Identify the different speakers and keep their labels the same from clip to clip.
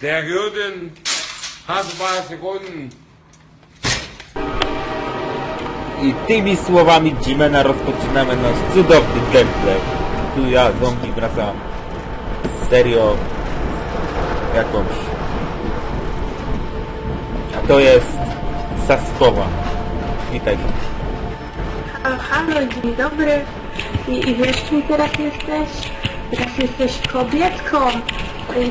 Speaker 1: Der Jürgen hat Sekunden.
Speaker 2: I tymi słowami Jimena rozpoczynamy nasz cudowny gameplay. Tu ja, zombie, wracam serio jakąś. A to jest Saskowa. Witajcie.
Speaker 3: Halo, halo, dzień dobry. I, I wiesz kim teraz jesteś? Teraz jesteś kobietką.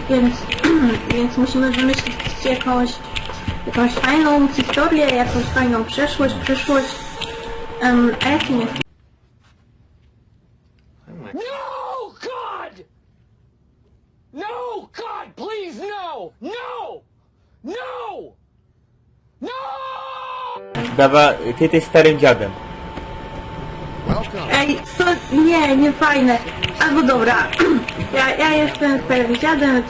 Speaker 3: Więc, więc musimy wymyślić jakąś, jakąś fajną historię, jakąś fajną przeszłość, przyszłość. Um, a jakim jest?
Speaker 4: No, God! No, God, please, no! No! No! No!
Speaker 2: Dawa, ty jesteś starym dziadem.
Speaker 3: Nie, nie fajne. Albo dobra, ja, ja jestem starym dziadem,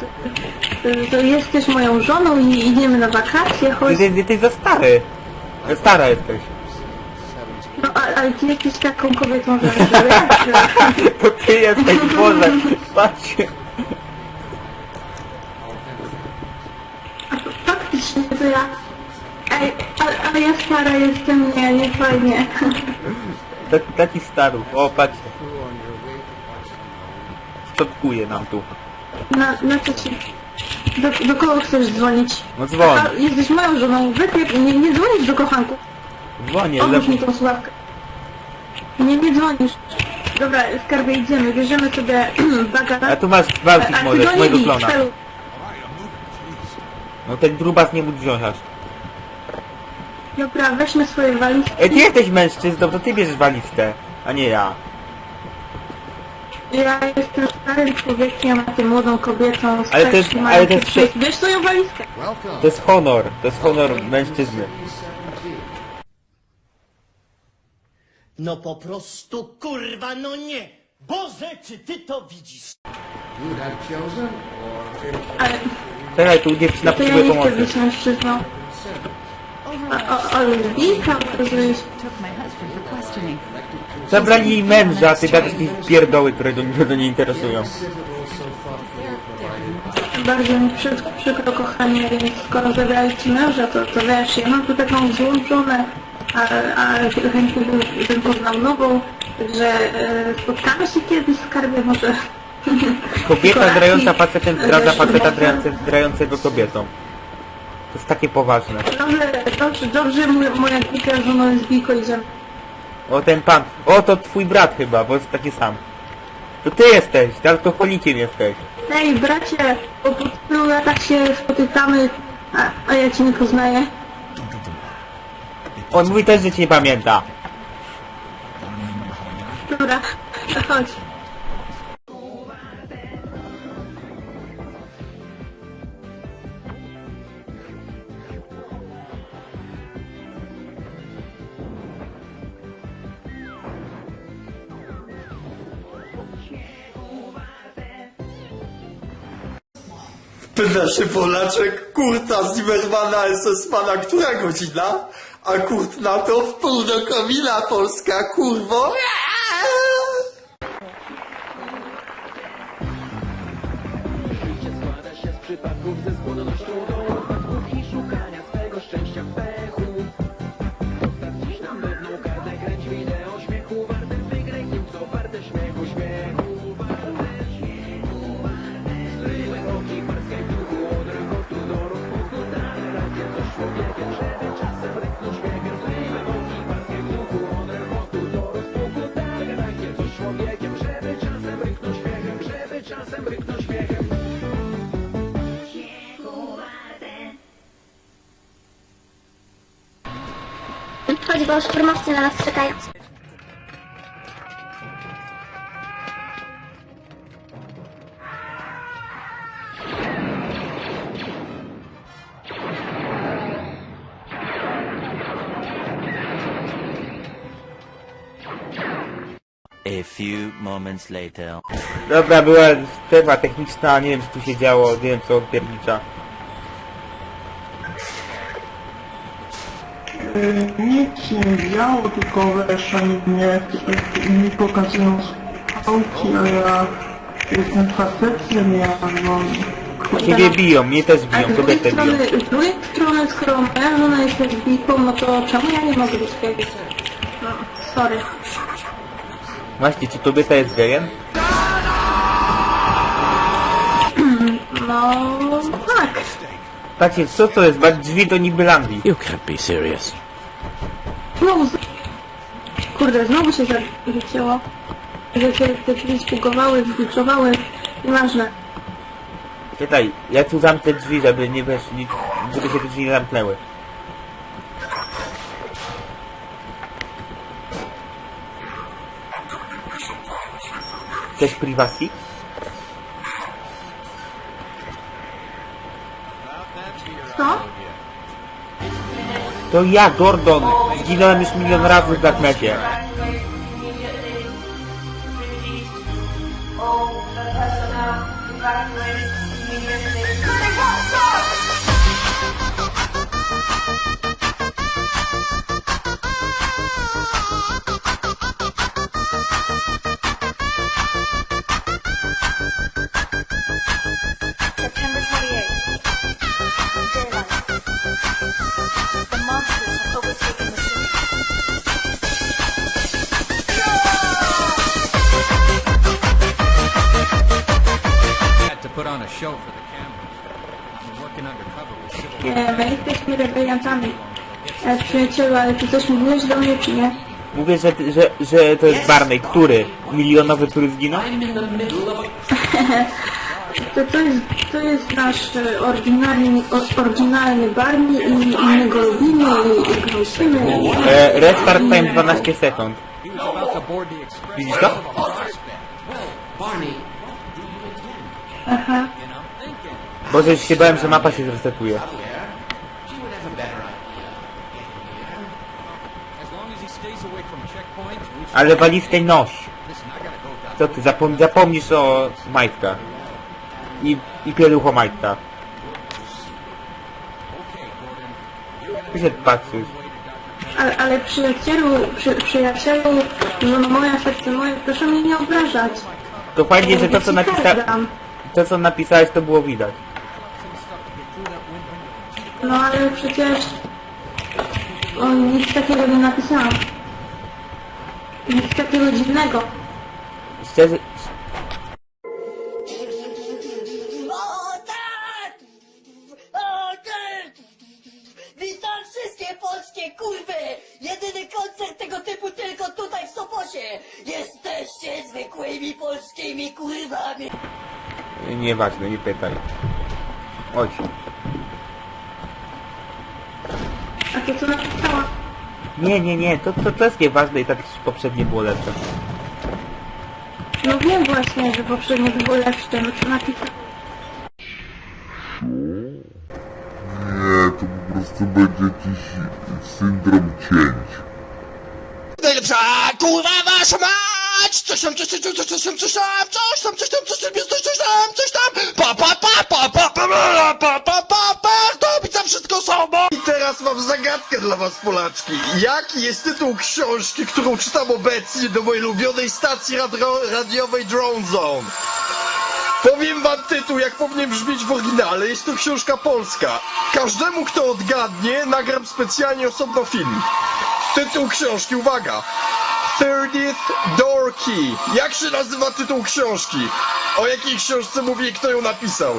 Speaker 3: to, jesteś moją żoną i idziemy na wakacje, chodź.
Speaker 2: Ty, ty za stary. Za stara jesteś.
Speaker 3: No, a- ale ty jesteś taką kobietą, że że ja,
Speaker 2: To ty jesteś, Boże. Patrzcie.
Speaker 3: faktycznie to ja. Ej, ale, ale ja stara jestem, nie, nie fajnie.
Speaker 2: Tak, taki staruch. O, patrzcie. Szczotkuje nam tu.
Speaker 3: Na, na co ci... Do, do kogo chcesz dzwonić?
Speaker 2: No dzwoń.
Speaker 3: A, jesteś moją żoną, wypiep, nie, nie dzwonisz do kochanków.
Speaker 2: Dzwonię,
Speaker 3: Odłóż mi tą słuchawkę. Nie, nie dzwonisz. Dobra, skarbie, idziemy, bierzemy sobie bagaż.
Speaker 2: A tu masz walczyć możesz, mojego klona. No ten grubas nie mógł wziąć aż.
Speaker 3: Dobra, weźmy swoje walizki.
Speaker 2: Ej, ty jesteś mężczyzną, to ty bierzesz walizkę, a nie ja.
Speaker 3: Ja jestem starym człowiekiem, a ty młodą kobietą.
Speaker 2: Ale to jest- ale to jest.
Speaker 3: Weź swoją walizkę.
Speaker 2: To jest honor, to jest honor mężczyzny.
Speaker 5: No po prostu kurwa, no nie! Boże, czy ty to widzisz?
Speaker 3: Ale
Speaker 2: Czekaj, tu dziewczyna
Speaker 3: to ja
Speaker 2: potrzebuje
Speaker 3: nie chcę
Speaker 2: pomocy.
Speaker 3: być mężczyzną. O.
Speaker 2: Zabrali jej męża, a ty gadasz jakieś pierdoły, które do, do nie interesują.
Speaker 3: Bardzo mi przykro, przykro kochanie, więc skoro zabrali ci męża, to, to wiesz, ja mam tu taką złą żonę, a, a chętnie bym, bym poznał nową, że e, spotkamy się kiedyś w skarbie może.
Speaker 2: Kobieta
Speaker 3: Kolacji,
Speaker 2: drająca facetem zdradza faceta
Speaker 3: może-
Speaker 2: drające, drającego kobietą. To jest takie poważne.
Speaker 3: Dobrze, dobrze, dobrze, moja, moja głupia żona lesbijko idziemy.
Speaker 2: O, ten pan. O, to twój brat chyba, bo jest taki sam. To ty jesteś, ty alkoholikiem jesteś.
Speaker 3: Ej, bracie, bo po tylu latach się spotykamy, a, a ja cię nie poznaję.
Speaker 2: On mówi też, że cię nie pamięta.
Speaker 3: Dobra, to chodź.
Speaker 6: Pytasz się Polaczek, kurta Zimmermana SS-mana, która godzina? A kurt na to w pół do komina Polska, kurwo!
Speaker 4: składa się z przypadków ze czasem ryknąć śmiechem.
Speaker 7: Chodź, bo już formowcy na nas czekają.
Speaker 8: A few moments later.
Speaker 2: Dobra, była przerwa techniczna, nie wiem co tu się działo, nie wiem co odpiernicza.
Speaker 9: Nic się nie działo, tylko wiesz, oni mnie mi pokazują skałki, a ja Jestem facetem, ja mam...
Speaker 2: Ciebie biją, mnie też biją, kobietę biją.
Speaker 3: strony, z drugiej strony, skoro moja żona jest lesbijką, no to czemu ja nie mogę być gejem? No, sorry.
Speaker 2: Właśnie, czy kobieta jest gejem?
Speaker 3: No, tak.
Speaker 2: Patrzcie, co to jest? Drzwi do Nibylandii.
Speaker 8: You can't be serious.
Speaker 3: Znowu z... Kurde, znowu się za- zacięło. Że się te drzwi zbugowały, zgliczowały. Nieważne.
Speaker 2: Czytaj, ja tu zamknę drzwi, żeby nie weszli, żeby się te drzwi nie zamknęły. Cześć privacy.
Speaker 3: Co?
Speaker 2: To ja, Gordon. Zginąłem już milion razy w Darknecie.
Speaker 7: Oh, the
Speaker 10: immediately. Stop! A show for the cameras. Been working undercover with civil
Speaker 3: Nie, my jesteśmy rebeliantami. E, przyjacielu, ale ty coś mówiłeś do mnie, czy nie?
Speaker 2: Mówię, że, że, że to jest Barney. Który? Milionowy, który zginął?
Speaker 3: To, to, jest, to jest nasz e, oryginalny, o, oryginalny Barney i, i my go lubimy i, i
Speaker 2: E, restart time 12 sekund.
Speaker 10: He was about to board the express.
Speaker 2: Widzisz to?
Speaker 3: Aha.
Speaker 2: Boże, już się bałem, że mapa się zresetuje. Ale walizkę noś. Co ty, zapom zapomnisz o majtkach. I, i pielucho majtka. Ty się patrzysz.
Speaker 3: Ale, ale przyjacielu, przy, przyjacielu, no moja serce moje, proszę mnie nie obrażać.
Speaker 2: To fajnie, że to co
Speaker 3: Ja ci
Speaker 2: napisa
Speaker 3: dam.
Speaker 2: to co napisałeś to było widać.
Speaker 3: No ale przecież... O, nic takiego nie napisałam. Nic takiego dziwnego.
Speaker 2: Szczerze...
Speaker 5: O tak! O tak! Witam wszystkie polskie kurwy! Jedyny koncert tego typu tylko tutaj w Sopocie! Jesteście zwykłymi polskimi kurwami!
Speaker 2: Nieważne, nie pytaj. Chodź.
Speaker 3: To co napisałam?
Speaker 2: Nie, nie, nie, to, to, to jest nieważne i tak poprzednie było lepsze.
Speaker 3: No wiem właśnie, że poprzednio było lepsze, no co napisałam.
Speaker 11: Nie, to po prostu będzie jakiś syndrom cięć.
Speaker 5: Najlepsza kurwa wasza mać! Coś tam, coś tam, coś tam, coś tam, coś tam, coś tam, coś tam, coś tam, jest coś, coś tam, coś tam, pa, pa, pa, pa, pa,
Speaker 6: teraz mam zagadkę dla was, Polaczki. Jaki jest tytuł książki, którą czytam obecnie do mojej ulubionej stacji radio radiowej Drone Zone? Powiem wam tytuł, jak powinien brzmieć w oryginale. Jest to książka polska. Każdemu, kto odgadnie, nagram specjalnie osobno film. Tytuł książki, uwaga! 30th Door Key. Jak się nazywa tytuł książki? O jakiej książce mówię kto ją napisał?